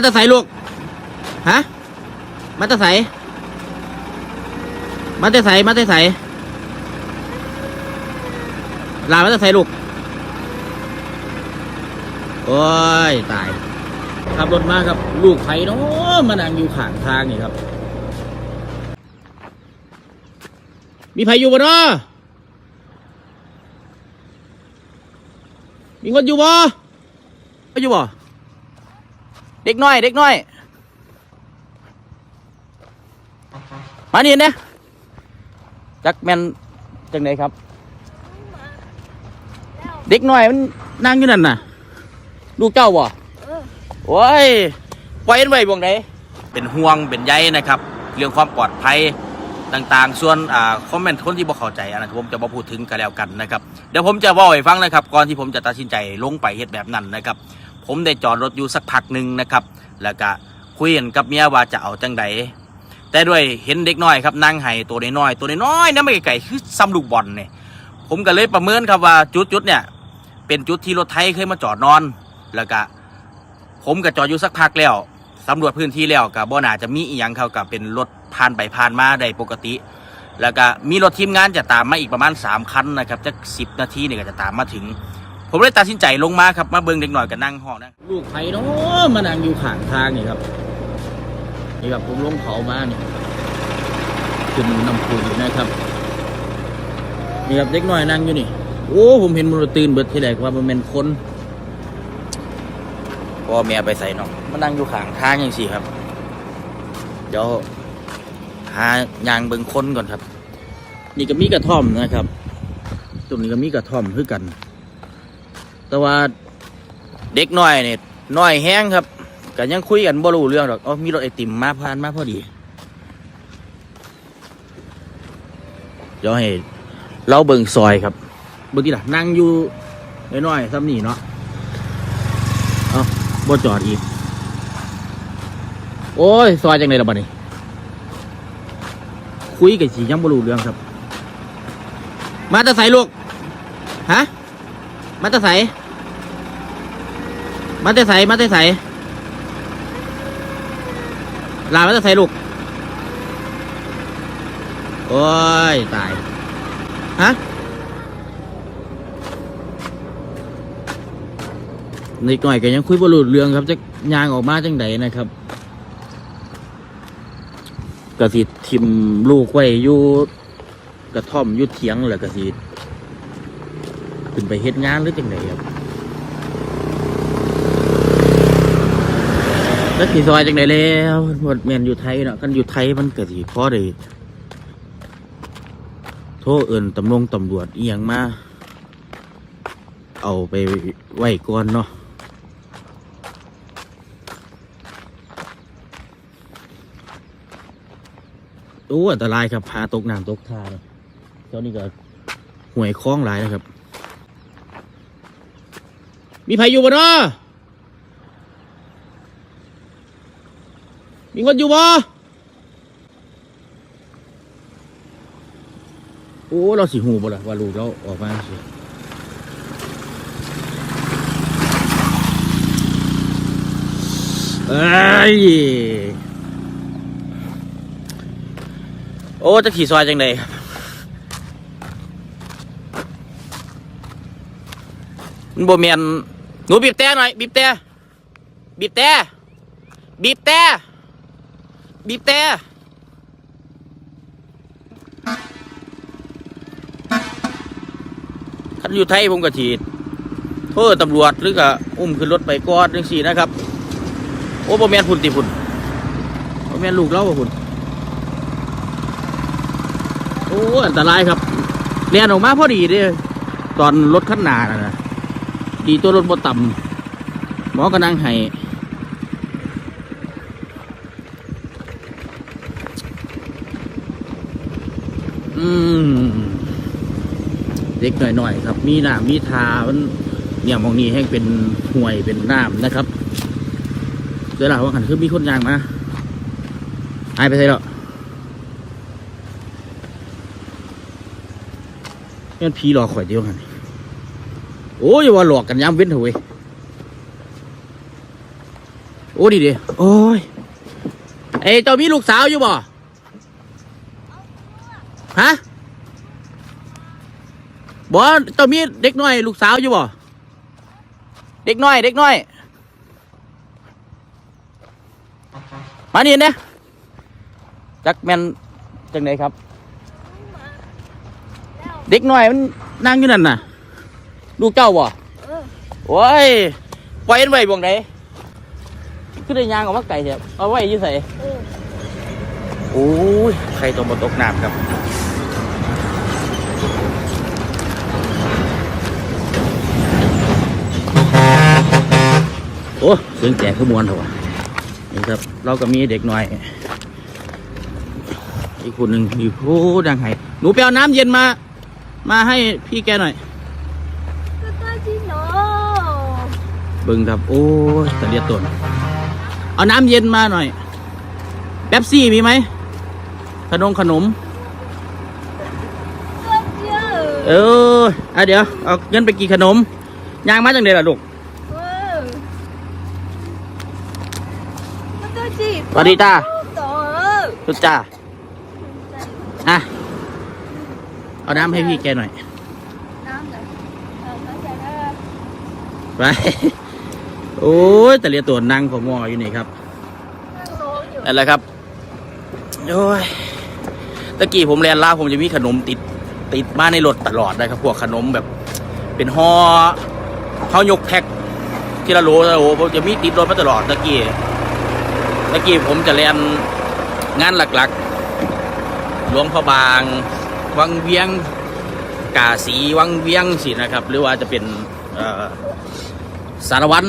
มาจะใสลูก ฮะ มาจะใส มาจะใส มาจะใส ลา มาจะใสลูก โอ้ย ตาย ขับรถมาครับ ลูกไผ่เนาะมานั่งอยู่ข้างทางนี่ครับ มีไผ่อยู่บ่เนาะมีคนอยู่บ่ไม่อยู่บ่ เด็กน้อย เด็กน้อย มานี่เนี่ยจักแมนจังไหนครับ เด็กน้อยมันนั่งอยู่นั่นน่ะ ลูกเจ้าบ่โอ้ยปล่อยมันไว้บ่งไหนเป็นห่วงเป็นใยนะครับ เรื่องความปลอดภัยต่างๆ ส่วนอ่าคอมเมนต์คนที่บ่เข้าใจอันนั้นผมจะบ่พูดถึงกันแล้วกันนะครับ เดี๋ยวผมจะบอกให้ฟังนะครับ ก่อนที่ผมจะตัดสินใจลงไปเฮ็ดแบบนั้นนะครับ ผมได้จอดรถอยู่สักพักหนึ่งนะครับ แล้วก็คุยกันกับเมียว่าจะเอาจังใดแต่ด้วยเห็นเด็กน้อยครับนั่งไห้ตัวน้อยๆตัวน้อยๆนั่นไม่ไกลๆคือซ้ำลูกบอลเนี่ยผมก็เลยประเมินครับว่าจุดๆเนี่ย เป็นจุดที่รถไทยเคยมาจอดนอน แล้วก็ผมก็จอดอยู่สักพักแล้วสำรวจพื้นที่แล้วกับบ่น่าจะมีอีหยังเขากับเป็นรถผ่านไปผ่านมาได้ปกติ แล้วก็มีรถทีมงานจะตามมาอีกประมาณ 3 คันนะครับจะสิบนาทีเนี่ยก็จะตามมาถึง ผมเลยตัดสินใจลงมาครับมาเบิ่งเด็กหน่อยกับนั่งห้องนะลูกไผ่เนาะมานั่งอยู่ข้างทางนี่ครับนี่ครับผมลงเขามานี่ขึ้นน้ำพุอยู่นะครับนี่ครับเด็กน้อยนั่งอยู่นี่ โอ้ผมเห็นมันตื่นเบิดที่แรกว่ามันเป็นคนพ่อแม่ไปใส่น้องมานั่งอยู่ข้างทางอย่างสี่ครับ เดี๋ยวหายางเบิ่งคนก่อนครับ นี่ก็มีกระท่อมนะครับตรงนี้ก็มีกระท่อมคือกัน แต่ว่าเด็กน้อยเนี่ยน้อยแห้งครับก็ยังคุยกันบ่รู้เรื่องหรอกอ๋อมีรถไอติมมาผ่านมาพอดีเดี๋ยวให้เราเบิ่งซอยครับเบิ่งที่ล่ะนั่งอยู่น้อยๆซ้ำนี่เนาะเอาบ่จอดอีก โอ้ย ซอยจังเลยละบัดนี้ คุยกับสียังบ่รู้เรื่องครับ มาตะใสลูก ฮะ มาตะใส มาแตะใส่มาแตะใส่ลามาแตะใส่ลูก โอ้ย ตาย ฮะนิดหน่อยก็ยังคุยบรูเรื่องครับจะยางออกมาจังไดนะครับกระสิทิมลูกไว้อยู่กระท่อมอยู่เถียงแหละกระสิขึ้นไปเฮ็ดงานหรือจังไดครับ แล้วขี่ซอยจังไดแล้วหมดแมนอยู่ไทยเนาะกันอยู่ไทยมันเกระสิพอได้โทษเอินตำรวจตำรวจเอียงมา เอาไปไหว้ก่อนเนาะโอ้อันตรายครับ พาตกน้ำตกท่าเลยเจ้านี่ก็ห่วยคล้องหลายนะครับ มีใครอยู่บ่เนาะ มีคนอยู่บ่โอ้ เราสิหูบ่ล่ะว่าลูกเราออกมาสิเอ้ยโอ้จะขี่ซอยจังไดครับมันบ่แมนหนูบีบแต่หน่อยบีบแต่บีบแต่บีบแต่ บีบแต่คันอยู่ไทยผมก็ถีดเพื่อตำรวจหรือก็อุ้มขึ้นรถไปกอดจังสี่นะครับ โอ้บ่แมนพุ่นติพุ่นบ่แมนลูกเราบ่พุ่นโอ้อันตรายครับเรียนออกมาพอดีเด้ตอนรถขั้นหนานะดีตัวรถบ่ต่ำหมอก็นั่งให้ เล็กหน่อยๆครับ มีหน้ำมีทามันเนี่ยมองนี้ให้เป็นห่วยเป็นน้ำนะครับเดี๋ยวหลังว่าขันคือมีคนยางมาหายไปใส่แล้วนี่มันผีหลอกข่อยเดียวกันโอ้ยว่าหลอกกันย้ำเว้นเถอะเว้ยโอ้อ้ดีดีโอ้ยเอ้ยเจ้ามีลูกสาวอยู่บ่ฮะ บ่เจ้ามีเด็กน้อย ลูกสาวอยู่บ่เด็กน้อย เด็กน้อย มานี่เนี่ยจักแมนจังไหนครับ เด็กน้อยมันนั่งอยู่นั่นน่ะ ลูกเจ้าบ่เออโอ้ยปล่อยมันไว้บ่งไหนคือได้ยางออกมาไก่เถอะเอาไว้อยืดใส่เออโอ้ยใครต้องมาตกน้ำครับ โอ้เสียงแจกขมวนเถอะวะนี่ครับ เราก็มีเด็กหน่อย อีกคนหนึ่งอยู่โอ้ดังไห้หนูไปเอาน้ำเย็นมา มาให้พี่แกหน่อยก็ตัวจริงเนาะเบิ่งครับ โอ้ยตะเลียดต้นเอาน้ำเย็นมาหน่อยแป๊บซี่มีไหมขนมขนมตัวเยอะเอออะเดี๋ยว เอาเงินไปกี่ขนมยางมาจังเดล่ะลูก เออ มันตัวจริงสวัสดีจ้าต่อสุดจ้าอะเอาน้ำให้พี่แกหน่อยน้ำเลยเออเข้าใจแล้วไปโอ้ยแต่เรียตัวนั่งผมมออยู่นี่ครับนั่งร้องอยู่นั่นแหละครับโอ้ยตะกี้ผมเรียนล่าวผมจะมีขนมติดติดมาในรถตลอดนะครับพวกขนมแบบ เป็นห่อเขายกแพ็คทีละโหลทีละโหลผมจะมีติดรถมาตลอดตะกี้ ตะกี้ผมจะเรียนงานหลักๆ หลวงพระบาง วังเวียง กาสีวังเวียงสินะครับ หรือว่าจะเป็นสารวัน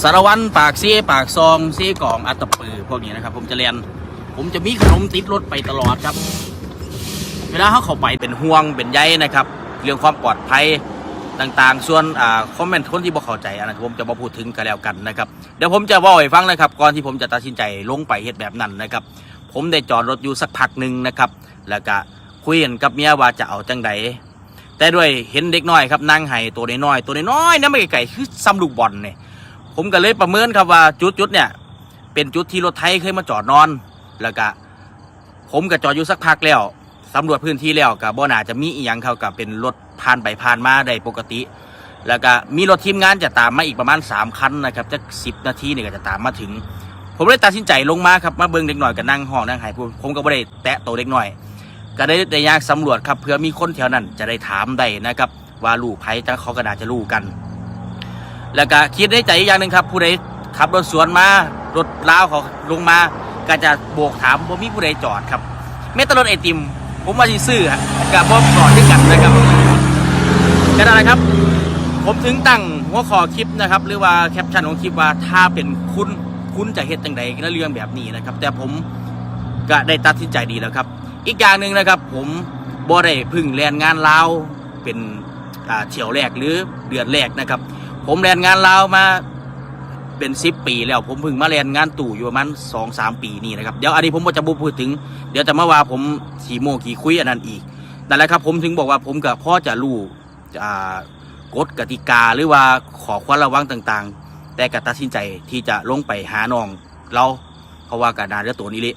สารวันปากซีปากซองซีกล่องอัตตปือพวกนี้นะครับ ผมจะเรียน ผมจะมีขนมติดรถไปตลอดครับ เวลาเขาเข้าไปเป็นห่วงเป็นใยนะครับ เรื่องความปลอดภัย ต่างๆ ส่วนอ่าคอมเมนต์คนที่บ่เข้าใจอันนั้นผมจะมาพูดถึงกันแล้วกันนะครับเดี๋ยวผมจะบอกให้ฟังนะครับก่อนที่ผมจะตัดสินใจลงไปเหตุแบบนั้นนะครับผมได้จอดรถอยู่สักพักหนึ่งนะครับแล้วก็คุยกันกับเมียว่าจะเอาจังใดแต่ด้วยเห็นเด็กน้อยครับนั่งไห้ตัวน้อยๆตัวน้อยๆนั่นไม่ไกลๆคือซ้ำลูกบอลเนี่ยผมก็เลยประเมินครับว่าจุดจุดๆเนี่ยเป็นจุดที่รถไทยเคยมาจอดนอน แล้วก็ผมก็จอดอยู่สักพักแล้วสำรวจพื้นที่แล้วกับบ่น่าจะมีอีหยังเขากับเป็นรถ ผ่านไปผ่านมาได้ปกติ แล้วก็มีรถทีมงานจะตามมาอีกประมาณ 3 คันนะครับจะสิบนาทีเนี่ยก็จะตามมาถึง ผมเลยตัดสินใจลงมาครับมาเบิ่งเด็กหน่อยกับนั่งห้องนั่งห้ผมผมก็ไม่ได้แตะโตเด็กหน่อย ก็ได้ได้ยากสำรวจครับเพื่อมีคนแถวนั้นจะได้ถามได้นะครับว่าลูกไผ่จังเขาก็น่าจะรู้กัน แล้วก็คิดในใจอีกอย่างหนึ่งครับ ผู้ใดขับรถสวนมารถล้าวเขาลงมาก็จะโบกถามว่ามีผู้ใดจอดครับแม้แต่รถไอติม ผมวารีซื้อฮะกับบ่จอดด้วยกันนะครับ ก็นั่นแหละครับ ผมถึงตั้งหัวข้อคลิปนะครับ หรือว่าแคปชั่นของคลิปว่าถ้าเป็นคุณคุณจะเฮ็ดจังใดในเรื่องแบบนี้นะครับ แต่ผมก็ได้ตัดสินใจดีแล้วครับ อีกอย่างหนึ่งนะครับ ผมบ่ได้พึ่งแลนงานลาวเป็นเที่ยวแรกหรือเดือนแรกนะครับ ผมแลนงานลาวมาเป็นสิบปีแล้วผมพิ่งมาแลนงานตู่อยู่ประมาณสองสามปีนี่นะครับเดี๋ยวอันนี้ผมจะบ่พูดถึง เดี๋ยวจะมาว่าผมขี่โมขี่คุยอันนั้นอีกนั่นแหละครับ ผมถึงบอกว่าผมกับพ่อจะรู้ กฎกติกาหรือว่าขอความระวังต่างๆ แต่ก็ตัดสินใจที่จะลงไปหาน้องเราเพราะว่ากานาเรือตัวนี้เละ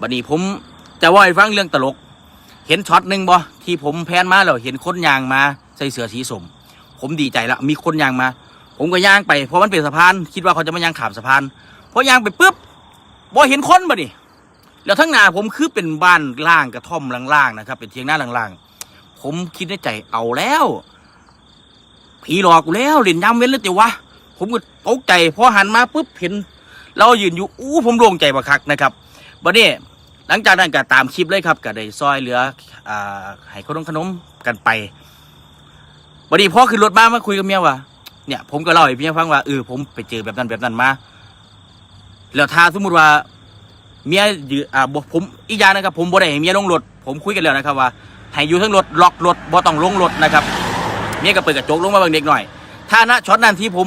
บัดนี้ผมจะว่าให้ฟังเรื่องตลก เห็นช็อตหนึ่งบ่ที่ผมแพนมาแล้วเห็นคนยางมาใส่เสื้อสีสม ผมดีใจละมีคนยางมา ผมก็ย่างไปเพราะมันเป็นสะพาน คิดว่าเขาจะมายางขามสะพานพอยางไปปุ๊บบ่เห็นคนบ่ดิแล้วทั้งนาผมคือเป็นบ้านล่างกระท่อมล่างๆนะครับ เป็นเทียงหน้าล่างๆ ผมคิดในใจเอาแล้วผีหลอกกูแล้วเล่นยำเว้นแล้วแต่วะผมก็ตกใจพอหันมาปุ๊บเห็น เรายืนอยู่อู้ผมโล่งใจบักคักนะครับบัดนี้หลังจากนั้นก็ตามคลิปเลยครับก็ได้ซอยเหลืออ่าให้ขนมขนมกันไปบัดนี้พ่อขึ้นรถมามาคุยกับเมียว่าเนี่ยผมก็เล่าให้เมียฟังว่าเออผมไปเจอแบบนั้นแบบนั้นมาแล้วถ้าสมมติว่าเมียยืออ่าผมอีกอย่างนะครับ ผมบ่ได้ให้เมียลงรถผมคุยกันแล้วนะครับว่า ให้อยู่ทั้งรถล็อกรถบ่ต้องลงรถนะครับเมียก็เปิดกระจกลงมาบางเด็กหน่อย ถ้าณช็อตนั้นที่ผม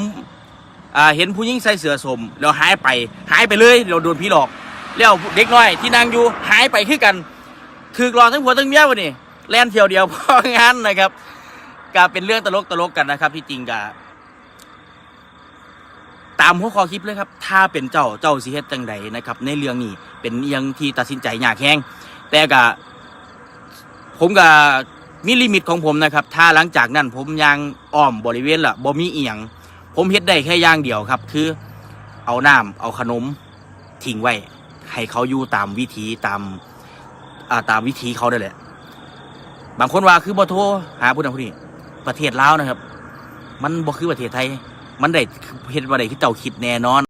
เห็นผู้หญิงใส่เสื้อสมแล้วหายไปหายไปเลยเราโดนผีหลอก แล้วเด็กน้อยที่นั่งอยู่หายไปคือกันถือรอทั้งผัวทั้งเมียวะนี่แล่นเที่ยวเดียวพองานนะครับก็เป็นเรื่องตลกตลกกันนะครับ ที่จริงก็ตามหัวข้อคลิปเลยครับ ถ้าเป็นเจ้าเจ้าสิเฮ็ดจังใดนะครับ ในเรื่องนี้เป็นเรื่องที่ตัดสินใจยากแฮงแต่ก็ ผมก็มีลิมิตของผมนะครับ ถ้าหลังจากนั้นผมยังอ้อมบริเวณละบ่มีเอียง ผมเฮ็ดได้แค่อย่างเดียวครับ คือเอาน้ำเอาขนมทิ้งไว้ ให้เขาอยู่ตามวิถีตามอ่าตามวิถีเขาได้แหละ บางคนว่าคือบ่โทรหาผู้นั้นผู้นี้ประเทศลาวนะครับ มันบ่คือประเทศไทย มันได้เฮ็ดบ่ได้คือเจ้าคิดแน่นอน